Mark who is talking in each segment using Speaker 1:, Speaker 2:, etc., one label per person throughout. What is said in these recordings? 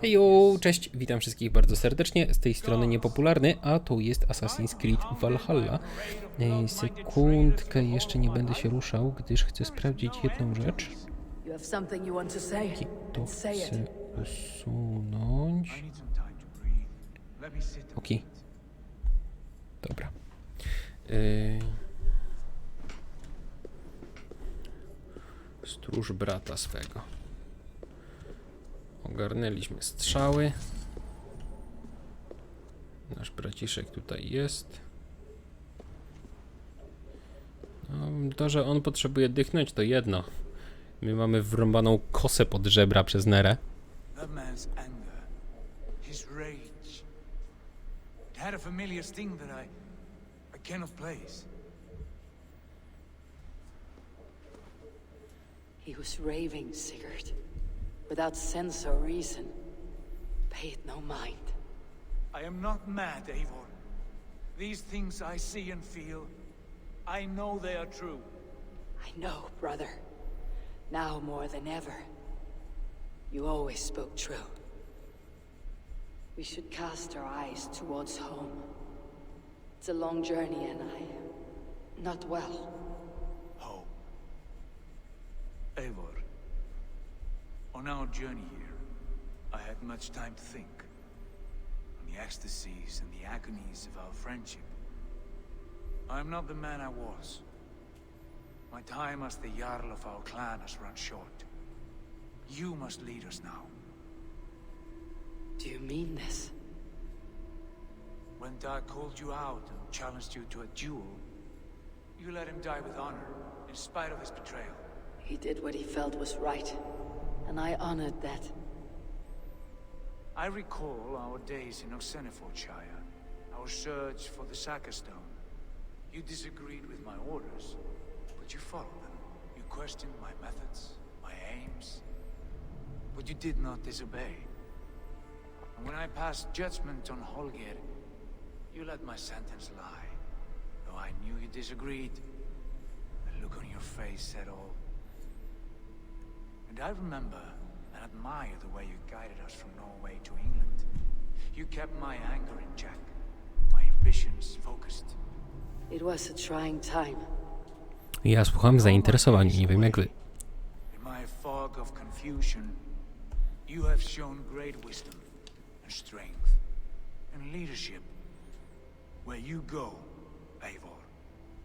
Speaker 1: Hejo, cześć, witam wszystkich bardzo serdecznie. Z tej strony niepopularny, a to jest Assassin's Creed Valhalla. Ej, sekundkę, jeszcze nie będę się ruszał, gdyż chcę sprawdzić jedną rzecz.
Speaker 2: Want to
Speaker 1: chcę usunąć. Okej. Dobra. Yy... Stróż brata swego. Ogarnęliśmy strzały. Nasz braciszek tutaj jest. No, to, że on potrzebuje dychnąć, to jedno. My mamy wrąbaną kosę pod żebra przez Nerę.
Speaker 3: That man's anger, his rage, it had a familiar sting that I, I cannot place.
Speaker 2: He was raving, Sigurd. Without sense or reason. Pay it no mind.
Speaker 3: I am not mad, Eivor. These things I see and feel, I know they are true.
Speaker 2: I know, brother. Now more than ever. You always spoke true. We should cast our eyes towards home. It's a long journey and I... not well.
Speaker 3: Hope. Eivor, on our journey here, I had much time to think. On the ecstasies and the agonies of our friendship. I am not the man I was. My time as the Jarl of our clan has run short. You must lead us now.
Speaker 2: Do you mean this?
Speaker 3: When Dag called you out and challenged you to a duel, you let him die with honor, in spite of his betrayal.
Speaker 2: He did what he felt was right. And I honored that.
Speaker 3: I recall our days in Oxenifordshire, our search for the Saka Stone. You disagreed with my orders, but you followed them. You questioned my methods, my aims, but you did not disobey. And when I passed judgment on Holger, you let my sentence lie. Though I knew you disagreed, the look on your face said all. And I remember and admire the way you guided us from Norway to England. You kept my anger in check, my ambitions focused.
Speaker 2: It was a trying time.
Speaker 1: Ja słucham zainteresowani, nie wiem jak wy.
Speaker 3: In my fog of confusion, you have shown great wisdom and strength and leadership. Where you go, Eivor,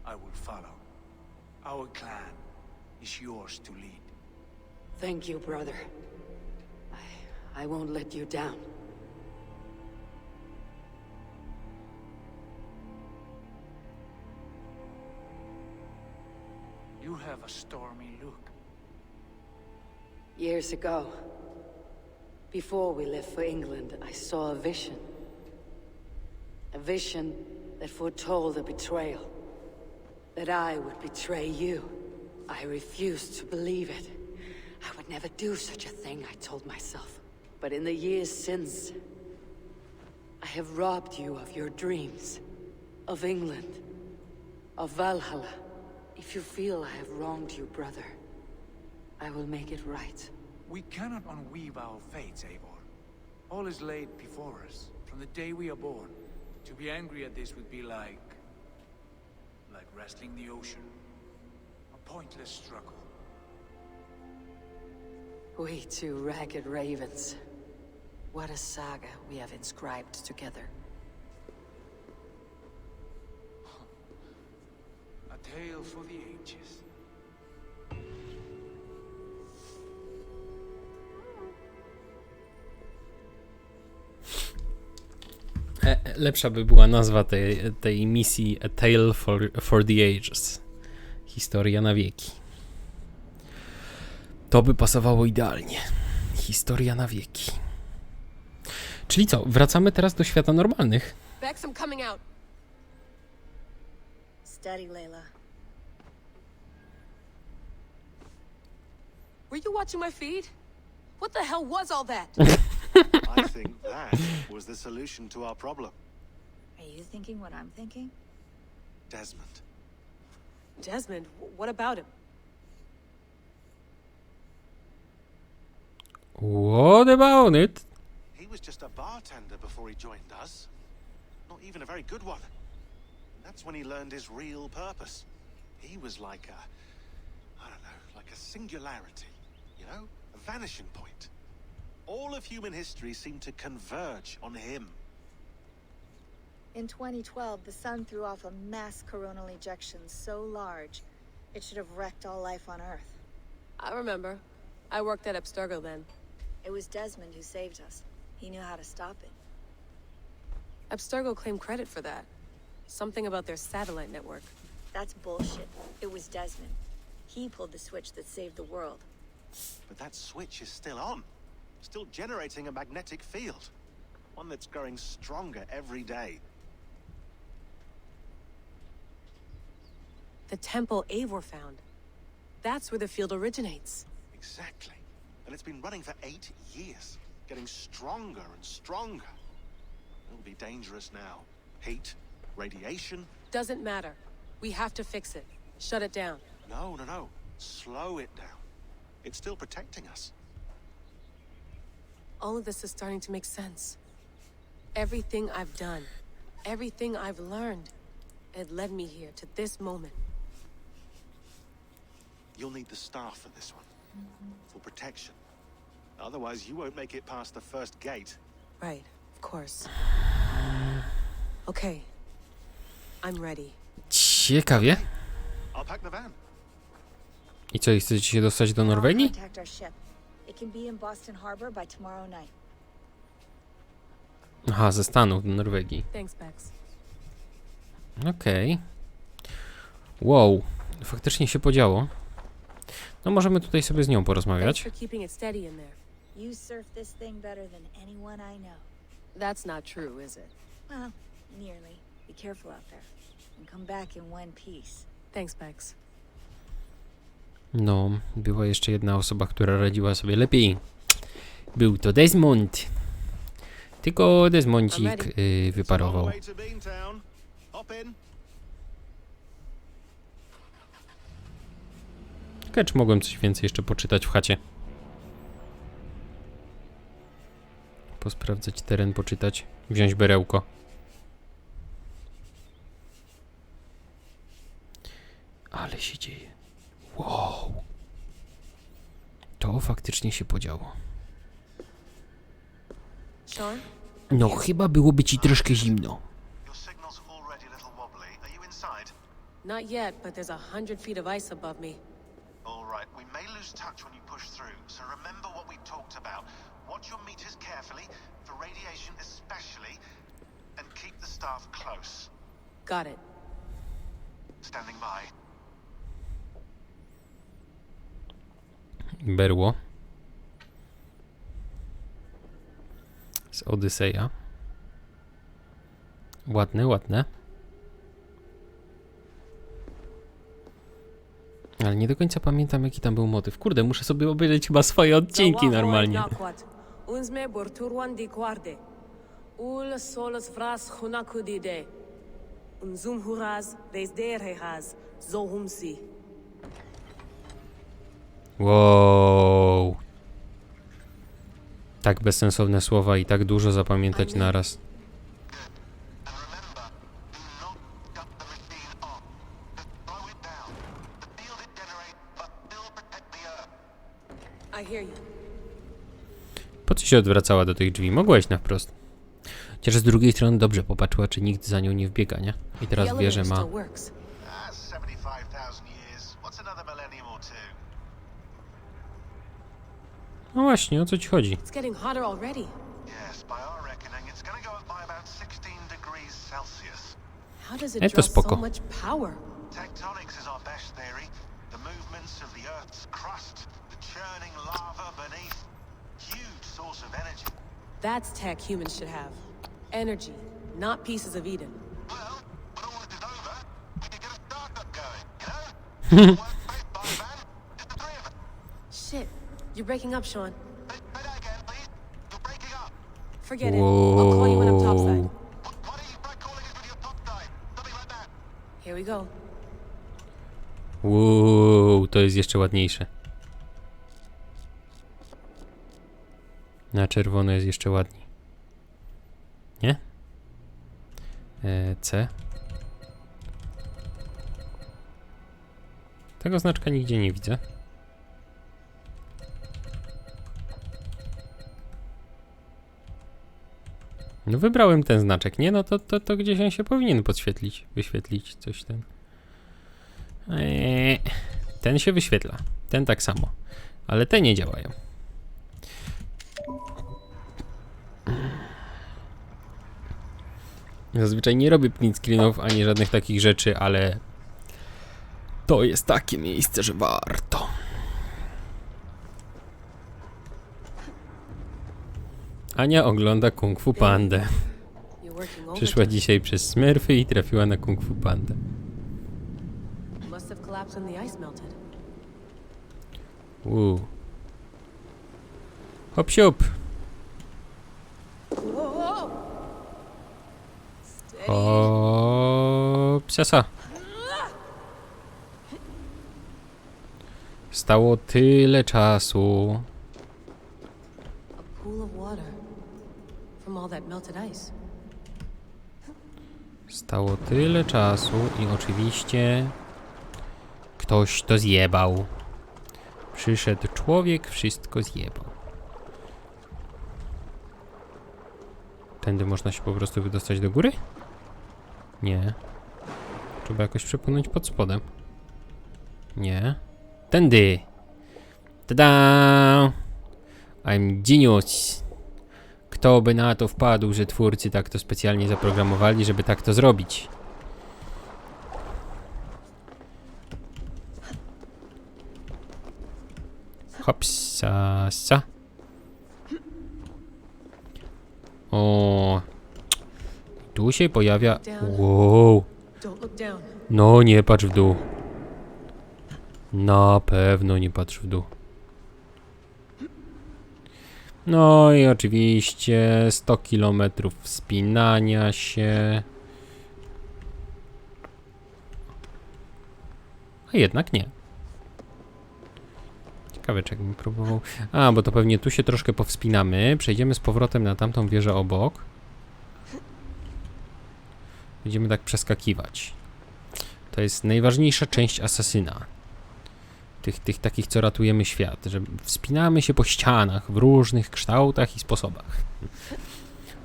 Speaker 3: I will follow. Our clan is yours to lead.
Speaker 2: Thank you, brother. I... I won't let you down.
Speaker 3: You have a stormy look.
Speaker 2: Years ago, before we left for England, I saw a vision. A vision that foretold a betrayal. That I would betray you. I refused to believe it. I would never do such a thing, I told myself. But in the years since, I have robbed you of your dreams. Of England. Of Valhalla. If you feel I have wronged you, brother, I will make it right.
Speaker 3: We cannot unweave our fates, Eivor. All is laid before us, from the day we are born. To be angry at this would be like... like wrestling the ocean. A pointless struggle.
Speaker 2: We two ragged ravens. What a saga we have inscribed together.
Speaker 3: A tale for the ages.
Speaker 1: E, e, lepsza by była nazwa tej, tej misji A Tale for, for the Ages. Historia na wieki. To by pasowało idealnie. Historia na wieki. Czyli co, wracamy teraz do świata normalnych.
Speaker 4: Bex, I'm coming out.
Speaker 5: Steady, Layla.
Speaker 4: Were you watching my feed? What the hell was all that?
Speaker 6: I think that was the solution to our problem.
Speaker 5: Are you thinking what I'm thinking?
Speaker 6: Desmond.
Speaker 4: Desmond, wh- what about him?
Speaker 1: What about it?
Speaker 6: He was just a bartender before he joined us. Not even a very good one. That's when he learned his real purpose. He was like a, I don't know, like a singularity, you know? A vanishing point. All of human history seemed to converge on him.
Speaker 5: In 2012, the sun threw off a mass coronal ejection so large, it should have wrecked all life on Earth.
Speaker 4: I remember. I worked at Abstergo then.
Speaker 5: It was Desmond who saved us. He knew how to stop it.
Speaker 4: Abstergo claimed credit for that. Something about their satellite network.
Speaker 5: That's bullshit. It was Desmond. He pulled the switch that saved the world.
Speaker 6: But that switch is still on. Still generating a magnetic field. One that's growing stronger every day.
Speaker 4: The temple Eivor found. That's where the field originates.
Speaker 6: Exactly. And it's been running for eight years. Getting stronger and stronger. It'll be dangerous now. Heat, radiation.
Speaker 4: Doesn't matter. We have to fix it. Shut it down.
Speaker 6: No, no, no. Slow it down. It's still protecting us.
Speaker 4: All of this is starting to make sense. Everything I've done, everything I've learned, it led me here to this moment.
Speaker 6: You'll need the staff for this one. For protection. Otherwise, you won't make it past the first gate.
Speaker 4: Right, of course. Okay. I'm ready.
Speaker 1: Ciekawie.
Speaker 6: I'll pack the van.
Speaker 1: I co, chcecie się dostać do Norwegii?
Speaker 5: contact our ship. It can be in Boston Harbor by tomorrow night.
Speaker 1: Aha, ze Stanów do Norwegii.
Speaker 4: Thanks, Bex.
Speaker 1: Okej. Wow, faktycznie się podziało. No możemy tutaj sobie z nią porozmawiać.
Speaker 4: for keeping it steady in there.
Speaker 5: You surf this thing better than anyone I know.
Speaker 4: That's not true, is it?
Speaker 5: Well, nearly. Be careful out there. And come back in one piece.
Speaker 4: Thanks, Bex.
Speaker 1: No, była jeszcze jedna osoba, która radziła sobie lepiej. Był to Desmond. Tylko Desmondzik y, wyparował. Ciekawe, czy mogłem coś więcej jeszcze poczytać w chacie. Posprawdzać teren, poczytać. Wziąć berełko. Ale się dzieje. Wow. To faktycznie się podziało. No, chyba byłoby ci troszkę zimno.
Speaker 6: Your signal's already a little wobbly. Are you inside?
Speaker 4: Not yet, but there's a hundred feet of ice above me. Got it.
Speaker 6: Standing by.
Speaker 1: Berło. Z Odyseja. Ładne, ładne. Ale nie do końca pamiętam jaki tam był motyw. Kurde, muszę sobie obejrzeć chyba swoje odcinki normalnie.
Speaker 4: Unzum huraz desderehaz zohumsi.
Speaker 1: Wow. Tak bezsensowne słowa i tak dużo zapamiętać naraz. Po co się odwracała do tych drzwi? Mogłaś na wprost. Chociaż z drugiej strony dobrze popatrzyła, czy nikt za nią nie wbiega, nie? I teraz wie, że ma...
Speaker 4: still works.
Speaker 6: That's 75,000 years. What's another millennium or two?
Speaker 1: No właśnie, o co ci chodzi?
Speaker 4: It's getting hotter already.
Speaker 6: Yes, by our reckoning, it's going to go up by about 16 degrees Celsius.
Speaker 4: How does it
Speaker 1: E, to spoko.
Speaker 4: That's tech humans should have. Energy, not pieces of Eden.
Speaker 6: Well, when we can get you know?
Speaker 4: Shit, you're breaking up, Sean.
Speaker 6: Say, say that again, please. You're breaking up.
Speaker 4: Forget it. I'll call you when I'm topside.
Speaker 6: Why don't you calling us with your top side? Something like that.
Speaker 4: Here we go.
Speaker 1: Wow, to jest jeszcze ładniejsze. Na czerwono jest jeszcze ładniej. Nie? E, C. Tego znaczka nigdzie nie widzę. No wybrałem ten znaczek, nie? No to, to, to gdzieś on się powinien podświetlić, wyświetlić coś ten. Eee, ten się wyświetla, ten tak samo, ale te nie działają. Zazwyczaj nie robię print screenów ani żadnych takich rzeczy, ale to jest takie miejsce, że warto. Ania ogląda Kung Fu Pandę. Przyszła dzisiaj przez Smurfy i trafiła na Kung Fu Pandę. Uuu. Hop siup. O psiasa. Stało tyle czasu. Stało tyle czasu i oczywiście ktoś to zjebał. Przyszedł człowiek, wszystko zjebał. Tędy można się po prostu wydostać do góry? Nie. Trzeba jakoś przepłynąć pod spodem. Nie. Tędy! Tada! I'm genius! Kto by na to wpadł, że twórcy tak to specjalnie zaprogramowali, żeby tak to zrobić? Hopsa, sa. O. Tu się pojawia. Wow. No, nie patrz w dół. Na pewno nie patrz w dół. No i oczywiście 100 km wspinania się. A jednak nie. Ciekawe, czy jakbym próbował. A, bo to pewnie tu się troszkę powspinamy. Przejdziemy z powrotem na tamtą wieżę obok. Będziemy tak przeskakiwać. To jest najważniejsza część asasyna. Tych, tych takich, co ratujemy świat. Że wspinamy się po ścianach w różnych kształtach i sposobach.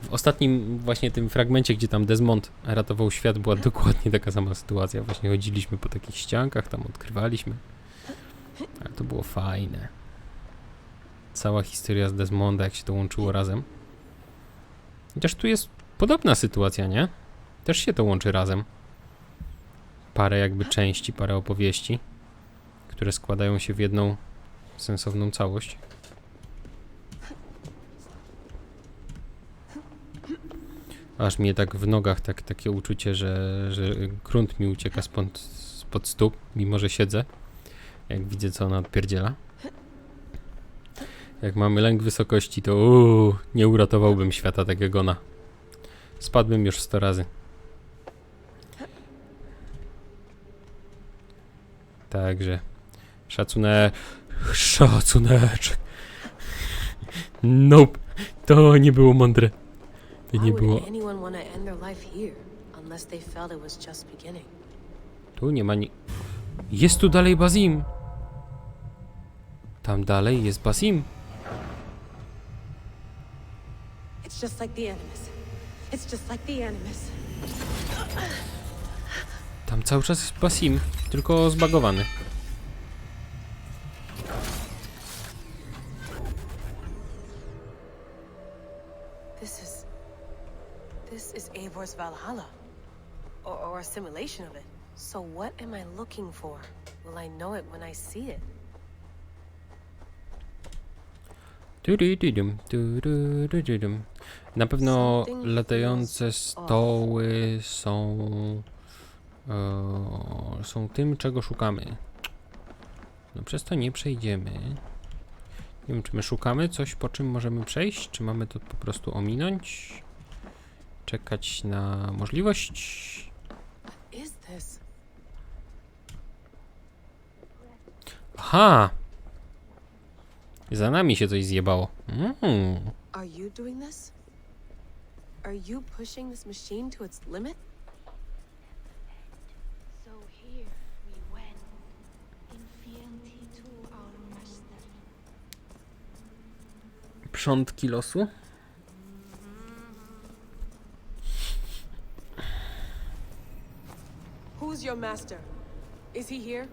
Speaker 1: W ostatnim właśnie tym fragmencie, gdzie tam Desmond ratował świat, była dokładnie taka sama sytuacja. Właśnie chodziliśmy po takich ściankach, tam odkrywaliśmy. Ale to było fajne. Cała historia z Desmonda, jak się to łączyło razem. Chociaż tu jest podobna sytuacja, nie? Też się to łączy razem. Parę jakby części, parę opowieści, które składają się w jedną sensowną całość. Aż mnie tak w nogach tak, takie uczucie, że, że grunt mi ucieka spod, spod stóp, mimo że siedzę. Jak widzę, co ona odpierdziela. Jak mamy lęk wysokości, to uuu, nie uratowałbym świata tak jak ona. Spadłbym już 100 razy. Także szacunek, szacuneczek. Nope, to nie było mądre. To nie było. Tu nie ma ni... Jest tu dalej Bazim. Tam dalej jest Bazim.
Speaker 4: It's just like the Animus. It's just like the Animus.
Speaker 1: Tam cały czas jest Basim, tylko zbagowany.
Speaker 4: This is. This is Eivor Valhalla. Or, or a simulation of it. So what am I looking for? Will I know it when I see it?
Speaker 1: Na pewno latające stoły są e, są tym, czego szukamy. No przez to nie przejdziemy. Nie wiem, czy my szukamy coś, po czym możemy przejść, czy mamy to po prostu ominąć, czekać na możliwość. Aha! Za nami się coś zjebało. Mm.
Speaker 4: Are you doing this? Are you pushing this machine to its limit?
Speaker 7: So here we went, in fealty to our master.
Speaker 1: Przątki losu.
Speaker 4: Who's your master? Is he here?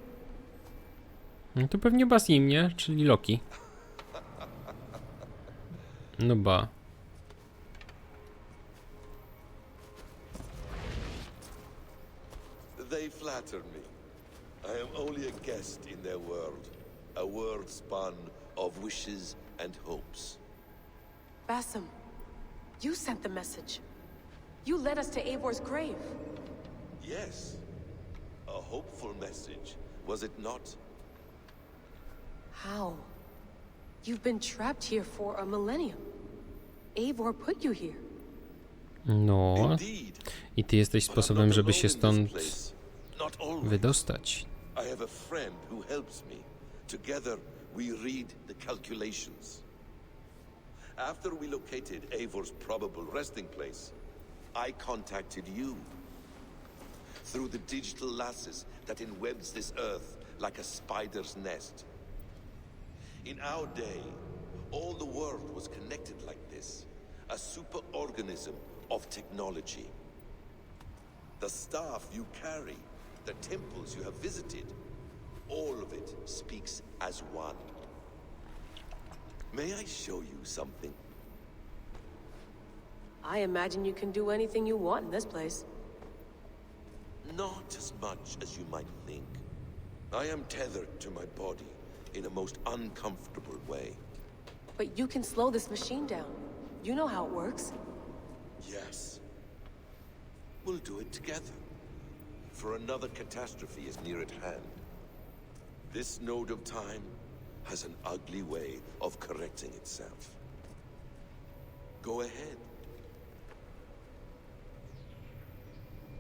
Speaker 1: No to pewnie Basim, nie? Czyli Loki. No ba.
Speaker 8: They flatter me. I am only a guest in their world, a world spun of wishes and hopes.
Speaker 4: Basim, you sent the message. You led us to Eivor's grave.
Speaker 8: Yes, a hopeful message, was it not?
Speaker 4: How? You've been trapped here for a millennium. Eivor put you here.
Speaker 1: No.
Speaker 8: Indeed.
Speaker 1: I ty jesteś
Speaker 8: But I'm
Speaker 1: sposobem,
Speaker 8: not
Speaker 1: żeby
Speaker 8: alone
Speaker 1: się
Speaker 8: in this
Speaker 1: stąd
Speaker 8: place.
Speaker 1: Wydostać.
Speaker 8: I have a friend who helps me. Together, we read the calculations. After we located Eivor's probable resting place, I contacted you. Through the digital lasses that enwebs this earth like a spider's nest. In our day, all the world was connected like this. A superorganism of technology. The staff you carry, the temples you have visited, all of it speaks as one. May I show you something?
Speaker 4: I imagine you can do anything you want in this place.
Speaker 8: Not as much as you might think. I am tethered to my body in a most uncomfortable way.
Speaker 4: But you can slow this machine down. You know how it works.
Speaker 8: Yes. We'll do it together. For another catastrophe is near at hand. This node of time has an ugly way of correcting itself. Go ahead.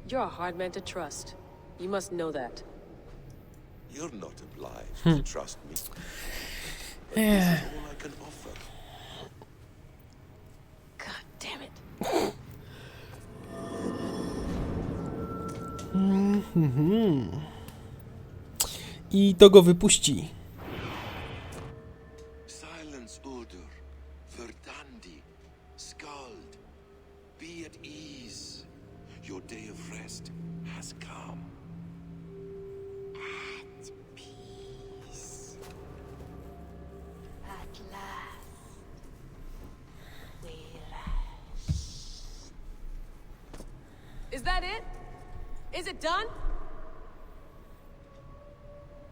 Speaker 4: You're a hard man to trust. You must know that.
Speaker 8: You're not obliged hmm. to trust me. But this is all I can offer.
Speaker 4: God damn it. Mm-hmm.
Speaker 1: I to go wypuści.
Speaker 4: Is it done?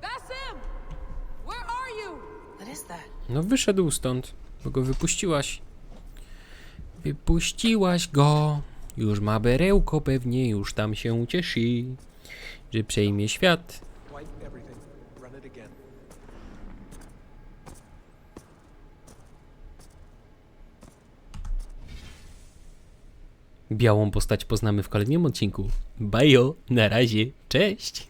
Speaker 4: Basim! Where are you? What is that?
Speaker 1: No wyszedł stąd, bo go wypuściłaś. Wypuściłaś go. Już ma berełko pewnie, już tam się cieszy, że przejmie świat.
Speaker 3: Wipe everything. Run it again.
Speaker 1: Białą postać poznamy w kolejnym odcinku. Bajo, na razie, cześć!